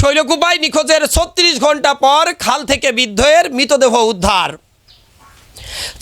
শৈলকুপায় নিখোঁজের ছত্রিশ ঘণ্টা পর খাল থেকে বিদ্ধের মৃতদেহ উদ্ধার।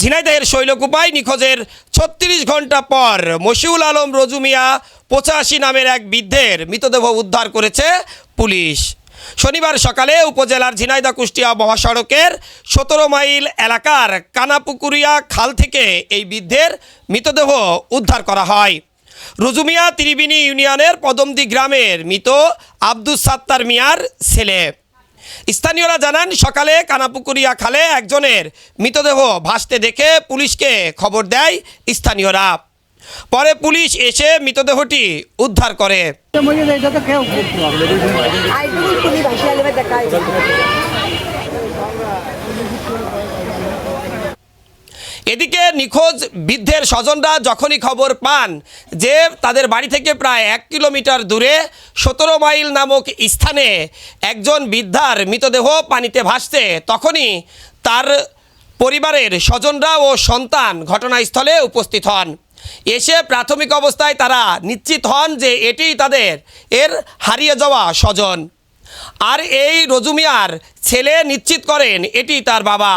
ঝিনাইদহের শৈলকুপায় নিখোঁজের ছত্রিশ ঘণ্টা পর মশিউল আলম রজুমিয়া পঁচাশি নামের এক বৃদ্ধের মৃতদেহ উদ্ধার করেছে পুলিশ। শনিবার সকালে উপজেলার ঝিনাইদা কুষ্টিয়া মহাসড়কের সতেরো মাইল এলাকার কানাপুকুরিয়া খাল থেকে এই বৃদ্ধের মৃতদেহ উদ্ধার করা হয়। রুজুমিয়া ত্রিবিনী ইউনিয়নের পদমদি গ্রামের মৃত আব্দুস সাত্তার মিয়ার ছেলে। স্থানীয়রা জানান, সকালে কানাপুকুরিয়া খালে একজনের মৃতদেহ ভাসতে দেখে পুলিশকে খবর দেয় স্থানীয়রা। পরে পুলিশ এসে মৃতদেহটি উদ্ধার করে। এদিকে নিখোঁজ বৃদ্ধের স্বজনরা যখনই খবর পান যে তাদের বাড়ি থেকে প্রায় এক কিলোমিটার দূরে সতেরো মাইল নামক স্থানে একজন বৃদ্ধার মৃতদেহ পানিতে ভাসছে, তখনই তার পরিবারের স্বজনরা ও সন্তান ঘটনাস্থলে উপস্থিত হন। এসে প্রাথমিক অবস্থায় তারা নিশ্চিত হন যে এটিই তাদের এর হারিয়ে যাওয়া স্বজন। আর এই রজুমিয়ার ছেলে নিশ্চিত করেন এটি তার বাবা।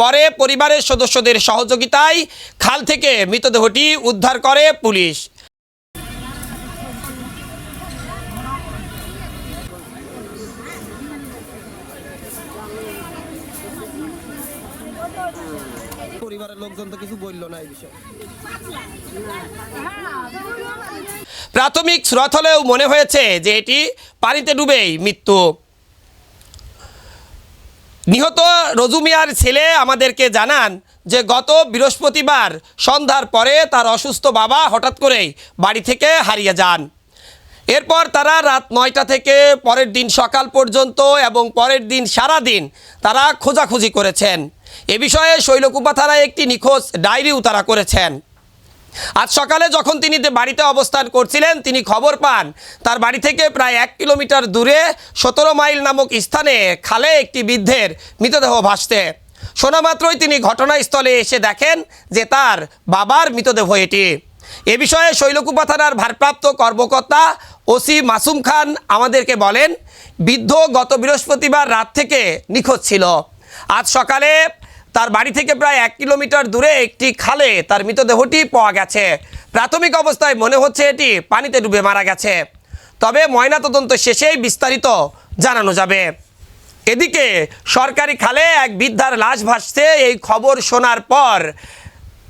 পরে পরিবারের সদস্যদের সহযোগিতায় খাল থেকে মৃতদেহটি উদ্ধার করে পুলিশ। পরিবারের লোকজন তো কিছু বলল না এই বিষয়ে। প্রাথমিক স্রোত হলেও মনে হয়েছে যে এটি পানিতে ডুবেই মৃত্যু। নিহত রজুমিয়ার ছেলে আমাদেরকে জানান যে গত বৃহস্পতিবার সন্ধ্যার পরে তার অসুস্থ বাবা হঠাৎ করেই বাড়ি থেকে হারিয়ে যান। এরপর তারা রাত নয়টা থেকে পরের দিন সকাল পর্যন্ত এবং পরের দিন সারা দিন তারা খোঁজাখুঁজি করেছেন। এ বিষয়ে শৈলকুপা থানায় একটি নিখোঁজ ডায়েরিও তারা করেছেন। আজ সকালে যখন তিনি বাড়িতে অবস্থান করছিলেন, তিনি খবর পান, তার বাড়ি থেকে প্রায় এক কিলোমিটার দূরে সতেরো মাইল নামক স্থানে খালে একটি বৃদ্ধের মৃতদেহ ভাসতে শোনা মাত্রই তিনি ঘটনাস্থলে এসে দেখেন যে তার বাবার মৃতদেহ এটি। এ বিষয়ে শৈলকুপা থানার ভারপ্রাপ্ত কর্মকর্তা ওসি মাসুম খান আমাদেরকে বলেন, বৃদ্ধ গত বৃহস্পতিবার রাত থেকে নিখোঁজ ছিল। আজ সকালে তার বাড়ি থেকে প্রায় এক কিলোমিটার দূরে একটি খালে তার মৃতদেহটি পাওয়া গেছে। প্রাথমিক অবস্থায় মনে হচ্ছে এটি পানিতে ডুবে মারা গেছে। তবে ময়নাতদন্ত শেষেই বিস্তারিত জানানো যাবে। এদিকে সরকারি খালে এক বৃদ্ধার লাশ ভাসছে, এই খবর শোনার পর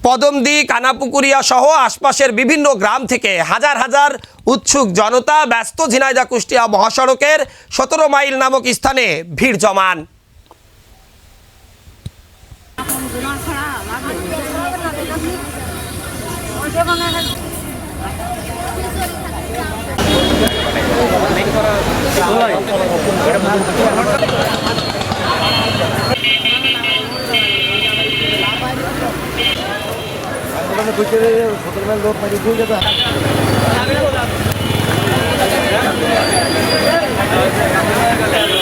পদমদি, কানাপুকুরিয়া সহ আশপাশের বিভিন্ন গ্রাম থেকে হাজার হাজার উৎসুক জনতা ব্যস্ত ঝিনাইদা কুষ্টিয়া মহাসড়কের সতেরো মাইল নামক স্থানে ভিড় জমান। লোক মাঝে ভুল যেত Gracias.